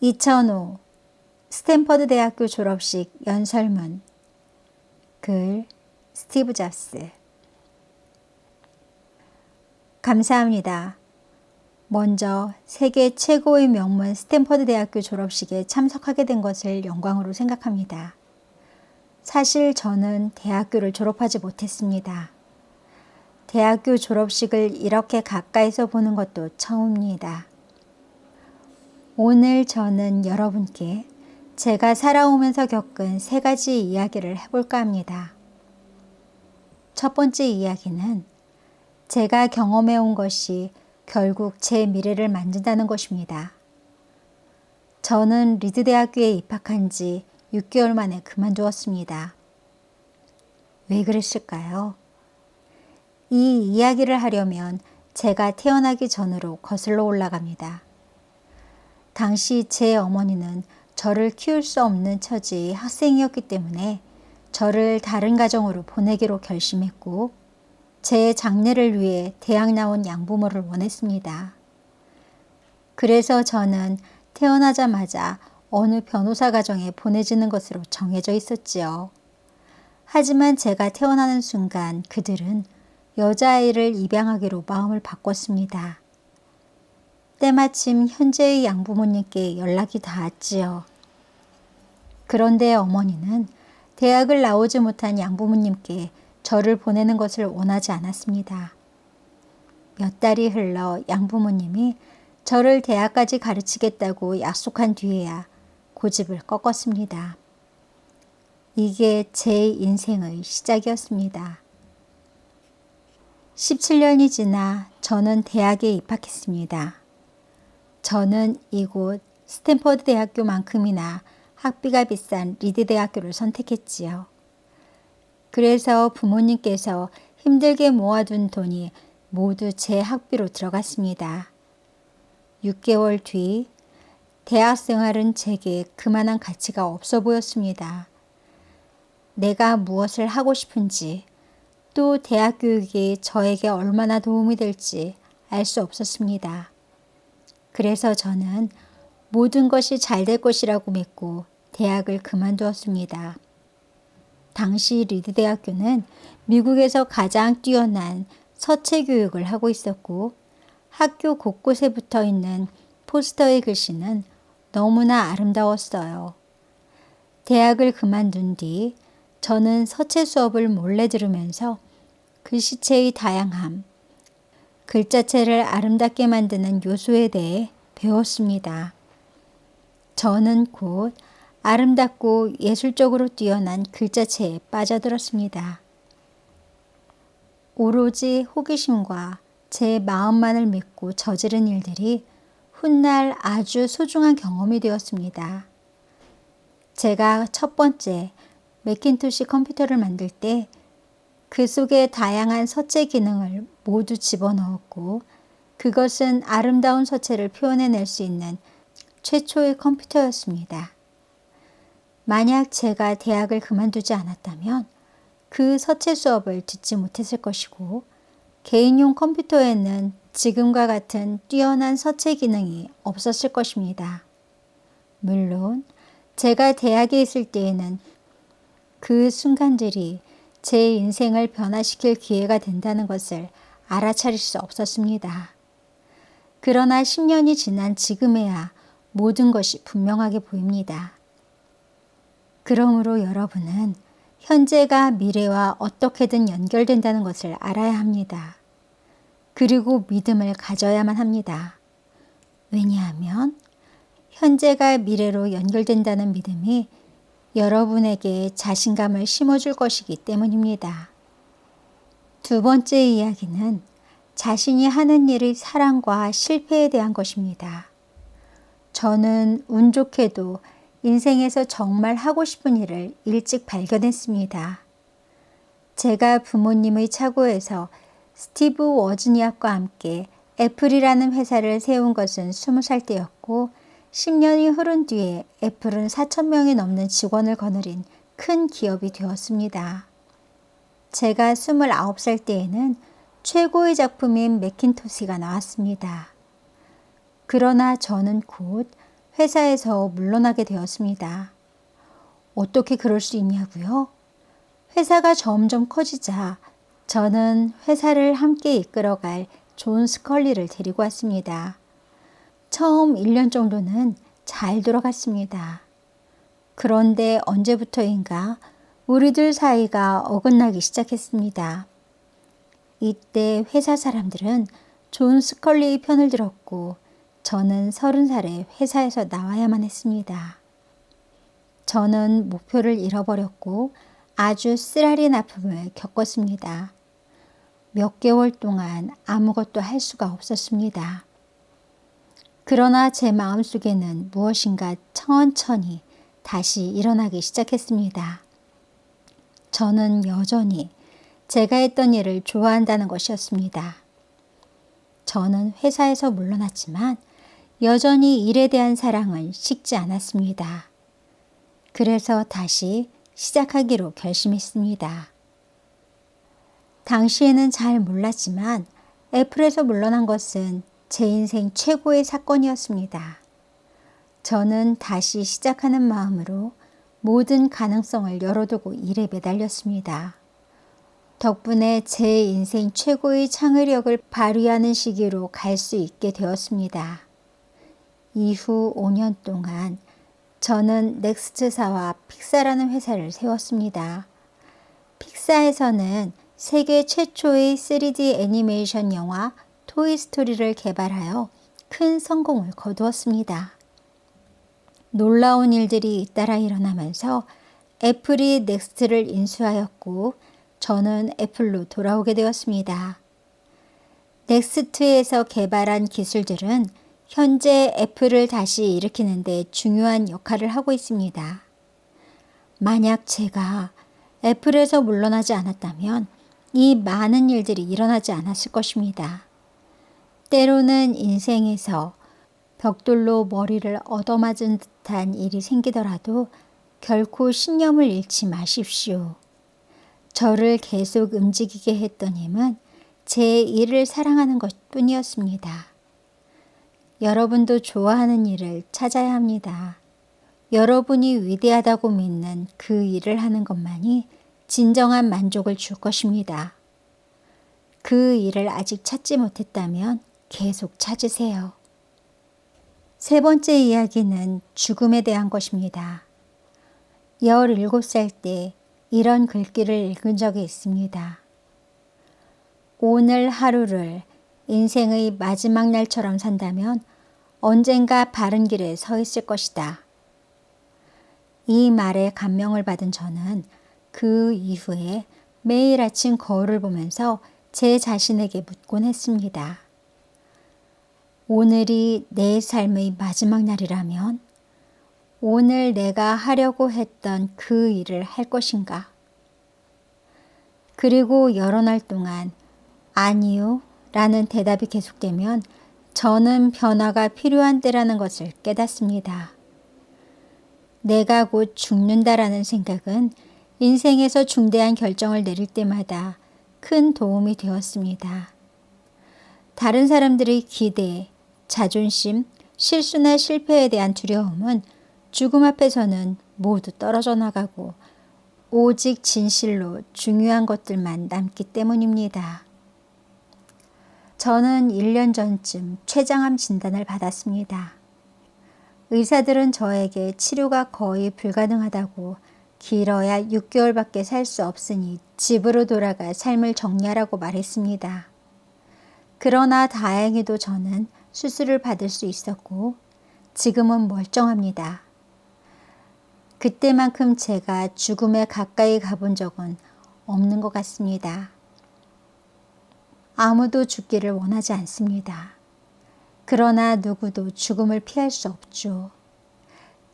2005 스탠퍼드 대학교 졸업식 연설문 글 스티브 잡스 감사합니다. 먼저 세계 최고의 명문 스탠퍼드 대학교 졸업식에 참석하게 된 것을 영광으로 생각합니다. 사실 저는 대학교를 졸업하지 못했습니다. 대학교 졸업식을 이렇게 가까이서 보는 것도 처음입니다. 오늘 저는 여러분께 제가 살아오면서 겪은 세 가지 이야기를 해볼까 합니다. 첫 번째 이야기는 제가 경험해 온 것이 결국 제 미래를 만든다는 것입니다. 저는 리드 대학교에 입학한 지 6개월 만에 그만두었습니다. 왜 그랬을까요? 이 이야기를 하려면 제가 태어나기 전으로 거슬러 올라갑니다. 당시 제 어머니는 저를 키울 수 없는 처지의 학생이었기 때문에 저를 다른 가정으로 보내기로 결심했고 제 장래를 위해 대학 나온 양부모를 원했습니다. 그래서 저는 태어나자마자 어느 변호사 가정에 보내지는 것으로 정해져 있었지요. 하지만 제가 태어나는 순간 그들은 여자아이를 입양하기로 마음을 바꿨습니다. 때마침 현재의 양부모님께 연락이 닿았지요. 그런데 어머니는 대학을 나오지 못한 양부모님께 저를 보내는 것을 원하지 않았습니다. 몇 달이 흘러 양부모님이 저를 대학까지 가르치겠다고 약속한 뒤에야 고집을 꺾었습니다. 이게 제 인생의 시작이었습니다. 17년이 지나 저는 대학에 입학했습니다. 저는 이곳 스탠퍼드 대학교만큼이나 학비가 비싼 리드 대학교를 선택했지요. 그래서 부모님께서 힘들게 모아둔 돈이 모두 제 학비로 들어갔습니다. 6개월 뒤 대학 생활은 제게 그만한 가치가 없어 보였습니다. 내가 무엇을 하고 싶은지 또 대학 교육이 저에게 얼마나 도움이 될지 알 수 없었습니다. 그래서 저는 모든 것이 잘 될 것이라고 믿고 대학을 그만두었습니다. 당시 리드 대학교는 미국에서 가장 뛰어난 서체 교육을 하고 있었고 학교 곳곳에 붙어 있는 포스터의 글씨는 너무나 아름다웠어요. 대학을 그만둔 뒤 저는 서체 수업을 몰래 들으면서 글씨체의 다양함, 글자체를 아름답게 만드는 요소에 대해 배웠습니다. 저는 곧 아름답고 예술적으로 뛰어난 글자체에 빠져들었습니다. 오로지 호기심과 제 마음만을 믿고 저지른 일들이 훗날 아주 소중한 경험이 되었습니다. 제가 첫 번째 맥킨토시 컴퓨터를 만들 때 그 속에 다양한 서체 기능을 모두 집어넣었고 그것은 아름다운 서체를 표현해낼 수 있는 최초의 컴퓨터였습니다. 만약 제가 대학을 그만두지 않았다면 그 서체 수업을 듣지 못했을 것이고 개인용 컴퓨터에는 지금과 같은 뛰어난 서체 기능이 없었을 것입니다. 물론 제가 대학에 있을 때에는 그 순간들이 제 인생을 변화시킬 기회가 된다는 것을 알아차릴 수 없었습니다. 그러나 10년이 지난 지금에야 모든 것이 분명하게 보입니다. 그러므로 여러분은 현재가 미래와 어떻게든 연결된다는 것을 알아야 합니다. 그리고 믿음을 가져야만 합니다. 왜냐하면 현재가 미래로 연결된다는 믿음이 여러분에게 자신감을 심어줄 것이기 때문입니다. 두 번째 이야기는 자신이 하는 일의 사랑과 실패에 대한 것입니다. 저는 운 좋게도 인생에서 정말 하고 싶은 일을 일찍 발견했습니다. 제가 부모님의 차고에서 스티브 워즈니악과 함께 애플이라는 회사를 세운 것은 20살 때였고 10년이 흐른 뒤에 애플은 4천 명이 넘는 직원을 거느린 큰 기업이 되었습니다. 제가 29살 때에는 최고의 작품인 맥킨토시가 나왔습니다. 그러나 저는 곧 회사에서 물러나게 되었습니다. 어떻게 그럴 수 있냐고요? 회사가 점점 커지자 저는 회사를 함께 이끌어갈 존 스컬리를 데리고 왔습니다. 처음 1년 정도는 잘 돌아갔습니다. 그런데 언제부터인가 우리들 사이가 어긋나기 시작했습니다. 이때 회사 사람들은 존 스컬리의 편을 들었고 저는 서른 살에 회사에서 나와야만 했습니다. 저는 목표를 잃어버렸고 아주 쓰라린 아픔을 겪었습니다. 몇 개월 동안 아무것도 할 수가 없었습니다. 그러나 제 마음속에는 무엇인가 천천히 다시 일어나기 시작했습니다. 저는 여전히 제가 했던 일을 좋아한다는 것이었습니다. 저는 회사에서 물러났지만 여전히 일에 대한 사랑은 식지 않았습니다. 그래서 다시 시작하기로 결심했습니다. 당시에는 잘 몰랐지만 애플에서 물러난 것은 제 인생 최고의 사건이었습니다. 저는 다시 시작하는 마음으로 모든 가능성을 열어두고 일에 매달렸습니다. 덕분에 제 인생 최고의 창의력을 발휘하는 시기로 갈 수 있게 되었습니다. 이후 5년 동안 저는 넥스트사와 픽사라는 회사를 세웠습니다. 픽사에서는 세계 최초의 3D 애니메이션 영화 토이스토리를 개발하여 큰 성공을 거두었습니다. 놀라운 일들이 잇따라 일어나면서 애플이 넥스트를 인수하였고 저는 애플로 돌아오게 되었습니다. 넥스트에서 개발한 기술들은 현재 애플을 다시 일으키는데 중요한 역할을 하고 있습니다. 만약 제가 애플에서 물러나지 않았다면 이 많은 일들이 일어나지 않았을 것입니다. 때로는 인생에서 벽돌로 머리를 얻어맞은 듯한 일이 생기더라도 결코 신념을 잃지 마십시오. 저를 계속 움직이게 했던 힘은 제 일을 사랑하는 것 뿐이었습니다. 여러분도 좋아하는 일을 찾아야 합니다. 여러분이 위대하다고 믿는 그 일을 하는 것만이 진정한 만족을 줄 것입니다. 그 일을 아직 찾지 못했다면 계속 찾으세요. 세 번째 이야기는 죽음에 대한 것입니다. 17살 때 이런 글귀를 읽은 적이 있습니다. 오늘 하루를 인생의 마지막 날처럼 산다면 언젠가 바른 길에 서 있을 것이다. 이 말에 감명을 받은 저는 그 이후에 매일 아침 거울을 보면서 제 자신에게 묻곤 했습니다. 오늘이 내 삶의 마지막 날이라면 오늘 내가 하려고 했던 그 일을 할 것인가? 그리고 여러 날 동안 아니요 라는 대답이 계속되면 저는 변화가 필요한 때라는 것을 깨닫습니다. 내가 곧 죽는다라는 생각은 인생에서 중대한 결정을 내릴 때마다 큰 도움이 되었습니다. 다른 사람들의 기대, 자존심, 실수나 실패에 대한 두려움은 죽음 앞에서는 모두 떨어져 나가고 오직 진실로 중요한 것들만 남기 때문입니다. 저는 1년 전쯤 췌장암 진단을 받았습니다. 의사들은 저에게 치료가 거의 불가능하다고 길어야 6개월밖에 살 수 없으니 집으로 돌아가 삶을 정리하라고 말했습니다. 그러나 다행히도 저는 수술을 받을 수 있었고 지금은 멀쩡합니다. 그때만큼 제가 죽음에 가까이 가본 적은 없는 것 같습니다. 아무도 죽기를 원하지 않습니다. 그러나 누구도 죽음을 피할 수 없죠.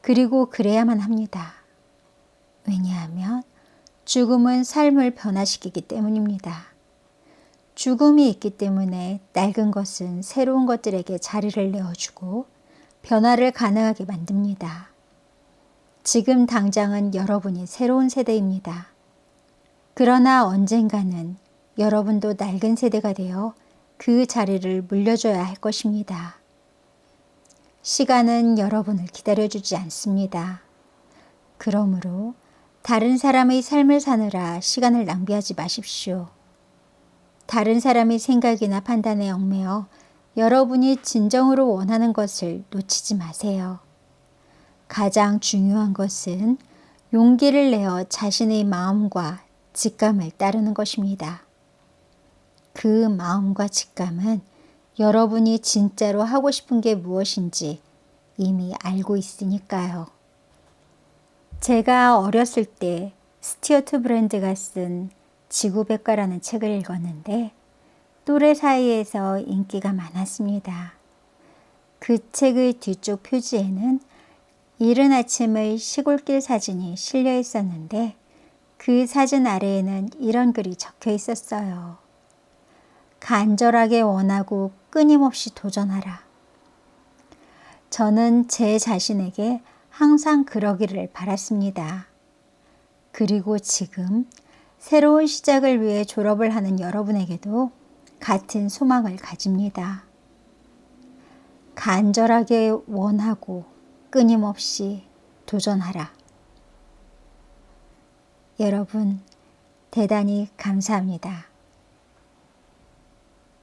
그리고 그래야만 합니다. 왜냐하면 죽음은 삶을 변화시키기 때문입니다. 죽음이 있기 때문에 낡은 것은 새로운 것들에게 자리를 내어주고 변화를 가능하게 만듭니다. 지금 당장은 여러분이 새로운 세대입니다. 그러나 언젠가는 여러분도 낡은 세대가 되어 그 자리를 물려줘야 할 것입니다. 시간은 여러분을 기다려주지 않습니다. 그러므로 다른 사람의 삶을 사느라 시간을 낭비하지 마십시오. 다른 사람의 생각이나 판단에 얽매여 여러분이 진정으로 원하는 것을 놓치지 마세요. 가장 중요한 것은 용기를 내어 자신의 마음과 직감을 따르는 것입니다. 그 마음과 직감은 여러분이 진짜로 하고 싶은 게 무엇인지 이미 알고 있으니까요. 제가 어렸을 때 스티어트 브랜드가 쓴 지구백과라는 책을 읽었는데 또래 사이에서 인기가 많았습니다. 그 책의 뒤쪽 표지에는 이른 아침의 시골길 사진이 실려 있었는데 그 사진 아래에는 이런 글이 적혀 있었어요. 간절하게 원하고 끊임없이 도전하라. 저는 제 자신에게 항상 그러기를 바랐습니다. 그리고 지금 새로운 시작을 위해 졸업을 하는 여러분에게도 같은 소망을 가집니다. 간절하게 원하고 끊임없이 도전하라. 여러분, 대단히 감사합니다.